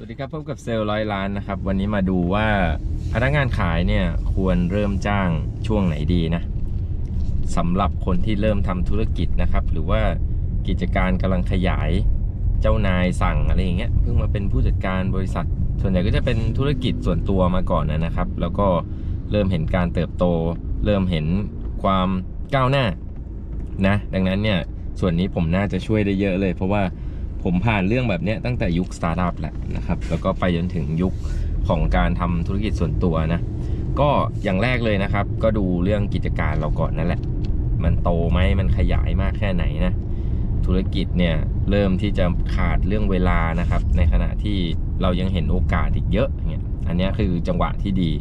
สวัสดีครับพบกับเซลล์ร้อยล้านนะครับ วันนี้มาดูว่าพนักงานขายเนี่ยควรเริ่มจ้างช่วงไหนดีนะสำหรับคนที่เริ่มทำธุรกิจนะครับ หรือว่ากิจการกำลังขยายเจ้านายสั่งอะไรอย่างเงี้ยเพิ่งมาเป็นผู้จัดการบริษัท ส่วนใหญ่ก็จะเป็นธุรกิจส่วนตัวมาก่อนนะครับ แล้วก็เริ่มเห็นการเติบโต เริ่มเห็นความก้าวหน้านะดังนั้นเนี่ยส่วนนี้ผมน่าจะช่วยได้เยอะเลย เพราะว่า ผมผ่านเรื่องแบบนี้ตั้งแต่ยุคสตาร์ทอัพแหละนะครับ แล้วก็ไปจนถึงยุคของการทำธุรกิจส่วนตัวนะ ก็อย่างแรกเลยนะครับ ก็ดูเรื่องกิจการเราก่อนนั่นแหละ มันโตไหมมันขยายมากแค่ไหนนะ ธุรกิจเนี่ยเริ่มที่จะขาดเรื่องเวลานะครับ ในขณะที่เรายังเห็นโอกาสอีกเยอะเนี่ยอันนี้คือจังหวะที่ดี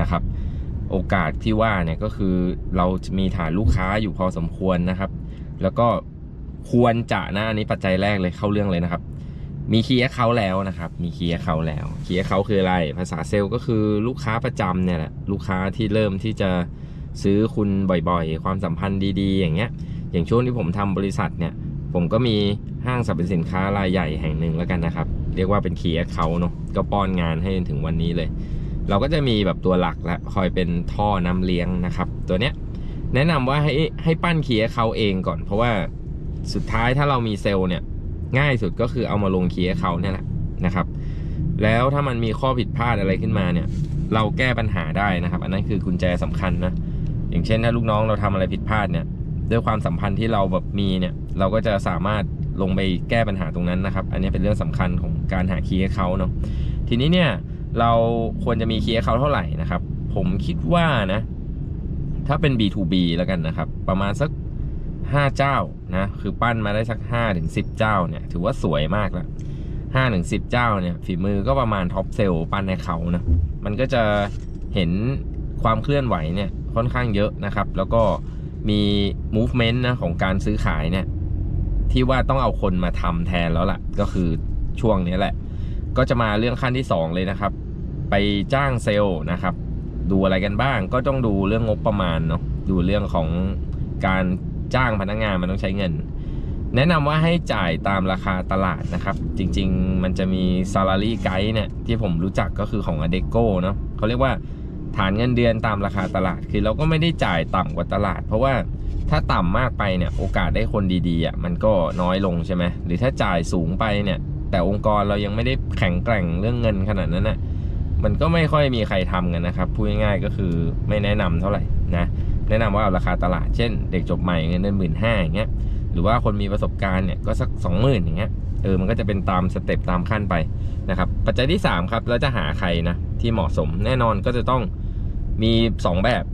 นะครับ โอกาสที่ว่าเนี่ยก็คือเราจะมีฐานลูกค้าอยู่พอสมควรนะครับ แล้วก็ ควรจะนะอันนี้ปัจจัยแรกเลยเข้าเรื่องเลยนะครับ มีคีย์เขาแล้วนะครับ มีคีย์เขาแล้วคีย์เขาคืออะไร ภาษาเซลล์ก็คือลูกค้าประจำเนี่ยแหละลูกค้าที่เริ่มที่จะซื้อคุณบ่อยๆ ความสัมพันธ์ดีๆ อย่างเงี้ย อย่างช่วงที่ผมทำบริษัทเนี่ย ผมก็มีห้างสรรพสินค้ารายใหญ่แห่งหนึ่งแล้วกันนะครับ เรียกว่าเป็นคีย์เขาเนาะก็ป้อนงานให้จนถึงวันนี้เลย เราก็จะมีแบบตัวหลักและคอยเป็นท่อน้ำเลี้ยงนะครับ ตัวเนี้ยแนะนำว่าให้ให้ปั้นคีย์เขาเองก่อนเพราะว่า สุดท้ายถ้าเรามีเซลล์เนี่ย ง่ายสุดก็คือเอามาลงคีย์เขาเนี่ยแหละนะครับ แล้วถ้ามันมีข้อผิดพลาดอะไรขึ้นมาเนี่ย เราแก้ปัญหาได้นะครับ อันนั้นคือกุญแจสำคัญนะอย่างเช่นถ้าลูกน้องเราทำอะไรผิดพลาดเนี่ย ด้วยความสัมพันธ์ที่เราแบบมีเนี่ย เราก็จะสามารถลงไปแก้ปัญหาตรงนั้นนะครับ อันนี้เป็นเรื่องสำคัญของการหาคีย์เขาเนาะทีนี้เนี่ยเราควรจะมีคีย์เขาเท่าไหร่นะครับ ผมคิดว่านะ ถ้าเป็น B2B แล้วกันนะครับ ประมาณสัก 5 เจ้านะคือปั้นมาได้สัก5ถึง10 เจ้าเนี่ยถือว่าสวยมากแล้ว5ถึง10เจ้าเนี่ยฝีมือก็ประมาณท็อปเซลปั้นในเขานะมันก็จะเห็นความเคลื่อนไหวเนี่ยค่อนข้างเยอะนะครับ แล้วก็มี movement นะของการซื้อขายเนี่ยที่ว่าต้องเอาคนมาทำแทนแล้วล่ะ ก็คือช่วงนี้แหละ ก็จะมาเรื่องขั้นที่ 2 เลยนะครับ ไปจ้างเซลล์นะครับ ดูอะไรกันบ้าง ก็ต้องดูเรื่องงบประมาณเนาะดูเรื่องของการ จ้างพนักงานมันต้องใช้เงิน แนะนำว่าให้จ่ายตามราคาตลาดนะครับ จริง ๆ มันจะมี salary guide เนี่ยที่ผมรู้จักก็คือของ Adecco เนาะเขาเรียกว่าฐานเงินเดือนตามราคาตลาด คือเราก็ไม่ได้จ่ายต่ำกว่าตลาด เพราะว่าถ้าต่ำมากไปเนี่ยโอกาสได้คนดีๆอะมันก็น้อยลงใช่ไหมหรือถ้าจ่ายสูงไปเนี่ยแต่องค์กรเรายังไม่ได้แข็งแกร่งเรื่องเงินขนาดนั้นนะมันก็ไม่ค่อยมีใครทำกันนะครับ พูดง่ายๆก็คือไม่แนะนำเท่าไหร่นะ แนะนำว่าเอาราคาตลาดเช่น เด็กจบใหม่เงินเดือนหมื่นห้าอย่างเงี้ยหรือว่าคนมีประสบการณ์เนี่ยก็สักสองหมื่นอย่างเงี้ยเออมันก็จะเป็นตามสเต็ปตามขั้นไปนะครับปัจจัยที่ 3 ครับ แล้วจะหาใครนะที่เหมาะสมแน่นอนก็จะต้องมี 2 แบบ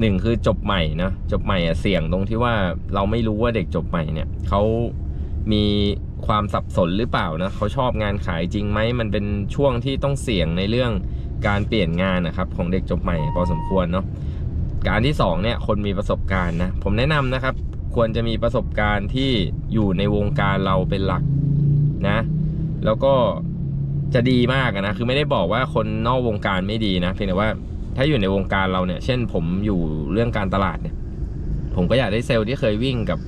หนึ่งคือจบใหม่นะจบใหม่อะเสี่ยงตรงที่ว่าเราไม่รู้ว่าเด็กจบใหม่เนี่ยเขามีความสับสนหรือเปล่านะเขาชอบงานขายจริงไหมมันเป็นช่วงที่ต้องเสี่ยงในเรื่องการเปลี่ยนงานนะครับของเด็กจบใหม่พอสมควรเนาะ การที่สองเนี่ยคนมีประสบการณ์นะผมแนะนำนะครับ ควรจะมีประสบการณ์ที่อยู่ในวงการเราเป็นหลักนะ แล้วก็จะดีมากนะคือไม่ได้บอกว่าคนนอกวงการไม่ดีนะเพียงแต่ว่าถ้าอยู่ในวงการเราเนี่ย เช่นผมอยู่เรื่องการตลาดเนี่ย ผมก็อยากได้เซลล์ที่เคยวิ่งกับ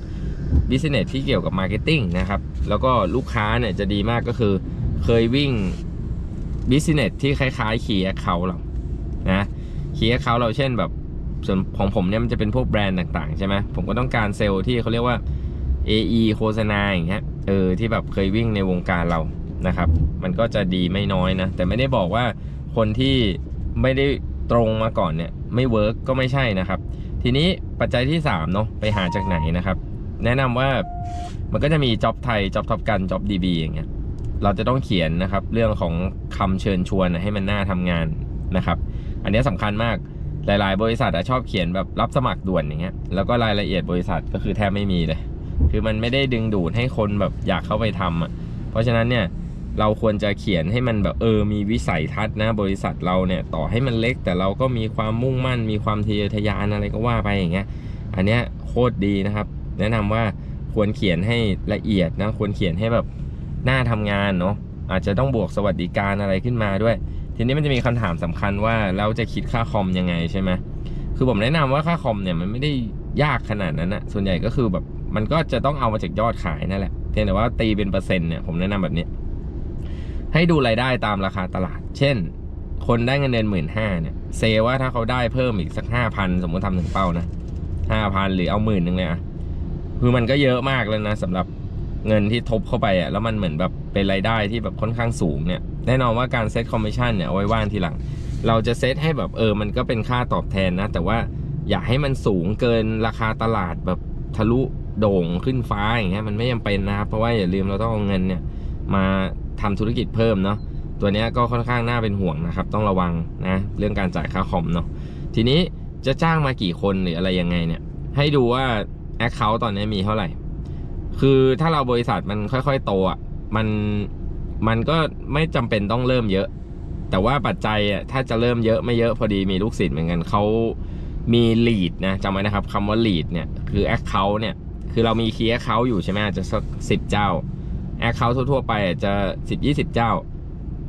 บิสเนสที่เกี่ยวกับมาร์เก็ตติ้งนะครับ แล้วก็ลูกค้าเนี่ยจะดีมากก็คือเคยวิ่งบิสเนสที่คล้ายๆคีย์เขาเรานะคีย์เขาเราเช่นแบบ ส่วนของผมเนี่ยมันจะเป็นพวกแบรนด์ต่างๆ ใช่ไหมผมก็ต้องการเซลล์ที่เขาเรียกว่า AE โฆษณาอย่างเงี้ยเออที่แบบเคยวิ่งในวงการเรานะครับ มันก็จะดีไม่น้อยนะ แต่ไม่ได้บอกว่าคนที่ไม่ได้ตรงมาก่อนเนี่ยไม่เวิร์กก็ไม่ใช่นะครับ ทีนี้ปัจจัยที่3เนาะไปหาจากไหนนะครับ แนะนำว่ามันก็จะมีจ็อบไทยจ็อบท็อปกันจ็อบดีบีอย่างเงี้ยเราจะต้องเขียนนะครับเรื่องของคำเชิญชวนให้มันน่าทำงานนะครับ อันนี้สำคัญมาก หลาย ๆ บริษัทอะชอบเขียนแบบรับสมัครด่วนอย่างเงี้ยแล้วก็รายละเอียดบริษัทก็คือแทบไม่มีเลย คือมันไม่ได้ดึงดูดให้คนแบบอยากเข้าไปทำอะเพราะฉะนั้นเนี่ยเราควรจะเขียนให้มันแบบเออมีวิสัยทัศน์นะ บริษัทเราเนี่ยต่อให้มันเล็ก แต่เราก็มีความมุ่งมั่น มีความทะเยอทะยานอะไรก็ว่าไปอย่างเงี้ยอันเนี้ยโคตรดีนะครับ แนะนำว่าควรเขียนให้ละเอียดนะควรเขียนให้แบบน่าทำงานเนาะอาจจะต้องบวกสวัสดิการอะไรขึ้นมาด้วย ทีนี้มันจะมีคำถามสำคัญว่าเราจะคิดค่าคอมยังไงใช่ไหมคือผมแนะนำว่าค่าคอมเนี่ยมันไม่ได้ยากขนาดนั้นนะส่วนใหญ่ก็คือแบบมันก็จะต้องเอามาจากยอดขายนั่นแหละเพียงแต่ว่าตีเป็นเปอร์เซ็นต์เนี่ยผมแนะนำแบบนี้ ให้ดูรายได้ตามราคาตลาด เช่น คนได้เงินเดือนหมื่นห้าเนี่ยเซว่าถ้าเขาได้เพิ่มอีกสักห้าพันสมมติทำถึงเป้านะห้าพันหรือเอาหมื่นหนึ่งเลยอะคือมันก็เยอะมากแล้วนะสำหรับ เงินที่ทบเข้าไปอะแล้วมันเหมือนแบบเป็นรายได้ที่แบบค่อนข้างสูงเนี่ยแน่นอนว่าการเซตคอมมิชชั่นเนี่ยเอาไว้ว่างทีหลัง เราจะเซตให้แบบเออมันก็เป็นค่าตอบแทนนะ แต่ว่าอย่าให้มันสูงเกินราคาตลาดแบบทะลุโด่งขึ้นฟ้าอย่างเงี้ยมันไม่จำเป็นนะครับเพราะว่าอย่าลืมเราต้องเอาเงินเนี่ยมาทำธุรกิจเพิ่มเนาะตัวเนี้ยก็ค่อนข้างน่าเป็นห่วงนะครับ ต้องระวังนะเรื่องการจ่ายค่าคอมเนาะทีนี้จะจ้างมากี่คนหรืออะไรยังไงเนี่ย ให้ดูว่า Account ตอนนี้มีเท่าไหร่ คือถ้าเราบริษัทมันค่อยๆโตอะมันมันก็ไม่จำเป็นต้องเริ่มเยอะ แต่ว่าปัจจัยอะถ้าจะเริ่มเยอะไม่เยอะพอดีมีลูกศิษย์เหมือนกันเขามี lead นะจำไว้นะครับคำว่า lead เนี่ยคือ account เนี่ยคือเรามี key account อยู่ใช่ไหมอาจจะสักสิบเจ้า account ทั่วๆไปอาจจะสิบยี่สิบเจ้า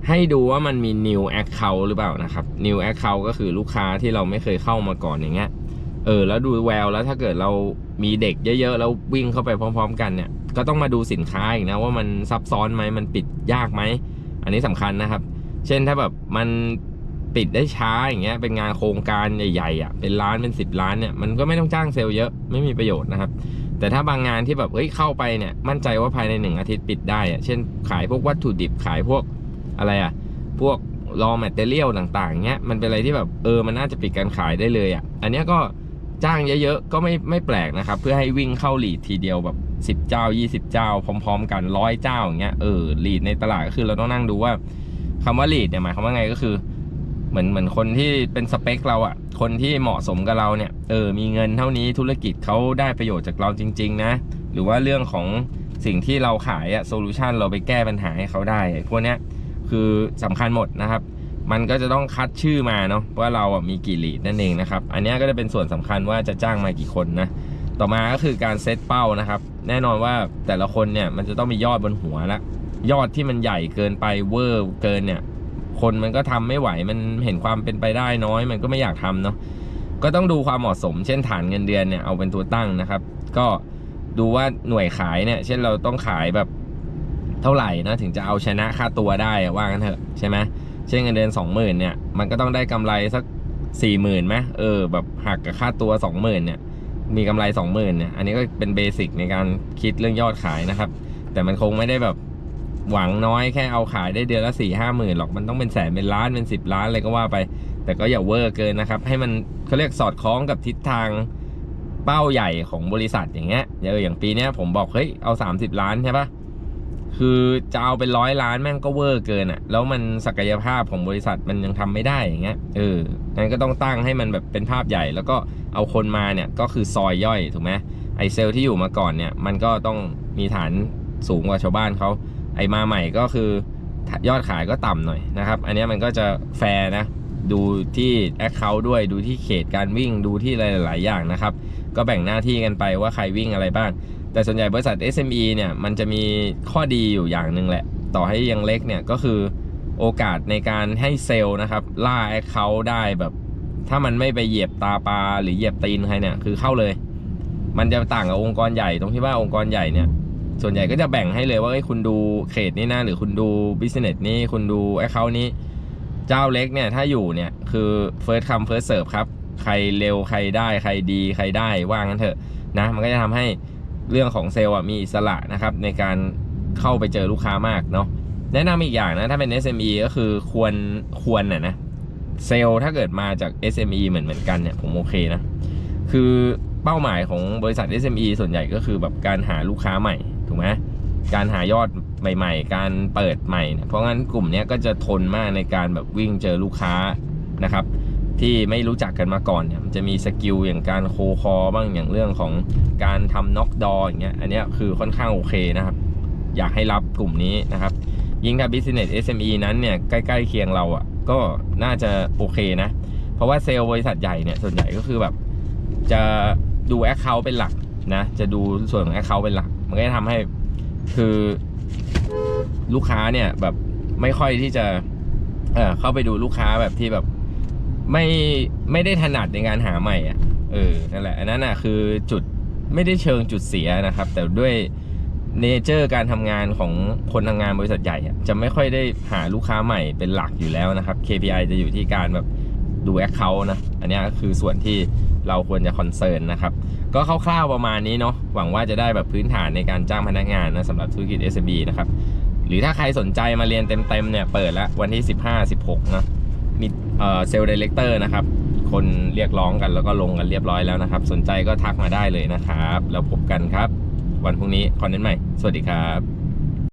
ให้ดูว่ามันมี new account หรือเปล่านะครับ new account ก็คือลูกค้าที่เราไม่เคยเข้ามาก่อนอย่างเงี้ย เออ แล้วดูแววแล้วถ้าเกิดเรามีเด็กเยอะๆ แล้ววิ่งเข้าไปพร้อม ๆ กันเนี่ย ก็ต้องมาดูสินค้าอีกนะว่ามันซับซ้อนไหมมันปิดยากไหม อันนี้สำคัญนะครับ เช่นถ้าแบบมันปิดได้ช้าอย่างเงี้ยเป็นงานโครงการใหญ่ๆอะเป็นล้านเป็นสิบล้านเนี่ยมันก็ไม่ต้องจ้างเซลล์เยอะไม่มีประโยชน์นะครับ แต่ถ้าบางงานที่แบบเฮ้ยเข้าไปเนี่ยมั่นใจว่าภายในหนึ่งอาทิตย์ปิดได้อะเช่นขายพวกวัตถุดิบขายพวกอะไรอะพวก raw material ต่างๆเงี้ยมันเป็นอะไรที่แบบเออมันน่าจะปิดการขายได้เลยอะอันเนี้ยก็ จ้างเยอะๆ ก็ไม่ไม่แปลกนะครับ เพื่อให้วิ่งเข้าลีดทีเดียวแบบ 10 เจ้า 20 เจ้า พร้อม ๆ กันร้อยเจ้าอย่างเงี้ยเออลีดในตลาดก็คือเราต้องนั่งดูว่าคำว่าลีดเนี่ยหมายความว่าไงก็คือ เหมือนเหมือนคนที่เป็นสเปคเราอะคนที่เหมาะสมกับเราเนี่ยเออมีเงินเท่านี้ธุรกิจเขาได้ประโยชน์จากเราจริง ๆ นะ หรือว่าเรื่องของสิ่งที่เราขายอะโซลูชันเราไปแก้ปัญหาให้เขาได้พวกเนี้ยคือสำคัญหมดนะครับ มันก็จะต้องคัดชื่อมาเนาะว่าเราอะมีกี่ลีดนั่นเองนะครับ อันนี้ก็จะเป็นส่วนสำคัญว่าจะจ้างมากี่คนนะ ต่อมาก็คือการเซตเป้านะครับ แน่นอนว่าแต่ละคนเนี่ยมันจะต้องมียอดบนหัวละยอดที่มันใหญ่เกินไปเวอร์เกินเนี่ย คนมันก็ทำไม่ไหวมันเห็นความเป็นไปได้น้อย มันก็ไม่อยากทำเนาะก็ต้องดูความเหมาะสม เช่นฐานเงินเดือนเนี่ยเอาเป็นตัวตั้งนะครับ ก็ดูว่าหน่วยขายเนี่ย เช่นเราต้องขายแบบเท่าไหร่นะถึงจะเอาชนะค่าตัวได้ว่ากันเถอะใช่ไหม เช่นเงินเดือนสองหมื่นเนี่ย มันก็ต้องได้กำไรสักสี่หมื่นไหมเออแบบหักกับค่าตัวสองหมื่นเนี่ย มีกำไรสองหมื่นเนี่ย อันนี้ก็เป็นเบสิกในการคิดเรื่องยอดขายนะครับ แต่มันคงไม่ได้แบบหวังน้อยแค่เอาขายได้เดือนละสี่ห้าหมื่นหรอกมันต้องเป็นแสนเป็นล้านเป็นสิบล้านอะไรก็ว่าไป แต่ก็อย่าเวอร์เกินนะครับ ให้มันเขาเรียกสอดคล้องกับทิศทางเป้าใหญ่ของบริษัทอย่างเงี้ยเอออย่างปีเนี้ยผมบอกเฮ้ยเอา 30 ล้านใช่ปะ คือจะเอาเป็นร้อยล้านแม่งก็เวอร์เกินอะ่ะ แล้วมันศักยภาพของบริษัทมันยังทำไม่ได้อย่างเงี้ย เออ งั้นก็ต้องตั้งให้มันแบบเป็นภาพใหญ่ แล้วก็เอาคนมาเนี่ยก็คือซอยย่อยถูกไหมไอเซลที่อยู่มาก่อนเนี่ย มันก็ต้องมีฐานสูงกว่าชาวบ้านเขา ไอมาใหม่ก็คือยอดขายก็ต่ำหน่อยนะครับ อันนี้มันก็จะแฟร์นะ ดูที่ Account ด้วย ดูที่เขตการวิ่ง ดูที่หลาย ๆ อย่างนะครับ ก็แบ่งหน้าที่กันไปว่าใครวิ่งอะไรบ้าง แต่ส่วนใหญ่บริษัท SME เนี่ยมันจะมีข้อดีอยู่อย่างหนึ่งแหละ ต่อให้ยังเล็กเนี่ยก็คือโอกาสในการให้เซลล์นะครับ ล่า Account ได้แบบ ถ้ามันไม่ไปเหยียบตาปลาหรือเหยียบตีนใครเนี่ยคือเข้าเลย มันจะต่างกับองค์กรใหญ่ตรงที่ว่าองค์กรใหญ่เนี่ยส่วนใหญ่ก็จะแบ่งให้เลยว่าเอ้ยคุณดูเขตนี้นะหรือคุณดู business นี้คุณดู account นี้ เจ้าเล็กเนี่ยถ้าอยู่เนี่ยคือ first come first serve ครับ ใครเร็วใครได้ใครดีใครได้ว่างั้นเถอะนะ มันก็จะทำให้ เรื่องของเซลล์มีอิสระนะครับในการเข้าไปเจอลูกค้ามากเนาะแนะนำอีกอย่างนะถ้าเป็น SME ก็คือควรควรน่ะนะเซลล์ถ้าเกิดมาจาก SME เหมือนเหมือนกันเนี่ยผมโอเคนะ คือเป้าหมายของบริษัท SME ส่วนใหญ่ก็คือแบบการหาลูกค้าใหม่ถูกไหมการหายอดใหม่ ๆ การเปิดใหม่เนี่ยเพราะงั้นกลุ่มเนี้ยก็จะทนมากในการแบบวิ่งเจอลูกค้านะครับ ที่ไม่รู้จักกันมาก่อนเนี่ยมันจะมีสกิลอย่างการโคคอบ้างอย่างเรื่องของการทำน็อกดออย่างเงี้ยอันนี้คือค่อนข้างโอเคนะครับ อยากให้รับกลุ่มนี้นะครับ ยิ่งถ้า business SME นั้นเนี่ยใกล้ๆเคียงเราอะ่ะก็น่าจะโอเคนะ เพราะว่าเซลล์บริษัทใหญ่เนี่ยส่วนใหญ่ก็คือแบบ จะดู Account เป็นหลักนะจะดูส่วนของ Account เป็นหลัก มันก็จะทำให้คือลูกค้าเนี่ยแบบไม่ค่อยที่จะเออเข้าไปดูลูกค้าแบบที่แบบ ไม่ไม่ได้ถนัดในการหาใหม่อะเออนั่นแหละอันนั้นอะคือจุดไม่ได้เชิงจุดเสียนะครับ แต่ด้วยเนเจอร์การทำงานของคนทำงานบริษัทใหญ่จะไม่ค่อยได้หาลูกค้าใหม่เป็นหลักอยู่แล้วนะครับ KPI จะอยู่ที่การแบบดู Account นะ อันนี้ก็คือส่วนที่เราควรจะคอนเซิร์นนะครับ ก็คร่าวๆประมาณนี้เนาะหวังว่าจะได้แบบพื้นฐานในการจ้างพนักงานนะสำหรับธุรกิจ SB นะครับ หรือถ้าใครสนใจมาเรียนเต็มๆเนี่ยเปิดแล้ววันที่ 15 16 นะ เซลล์ดีเลกเตอร์นะครับ คนเรียกร้องกันแล้วก็ลงกันเรียบร้อยแล้วนะครับ สนใจก็ทักมาได้เลยนะครับ แล้วพบกันครับ วันพรุ่งนี้คอนเทนต์ใหม่ สวัสดีครับ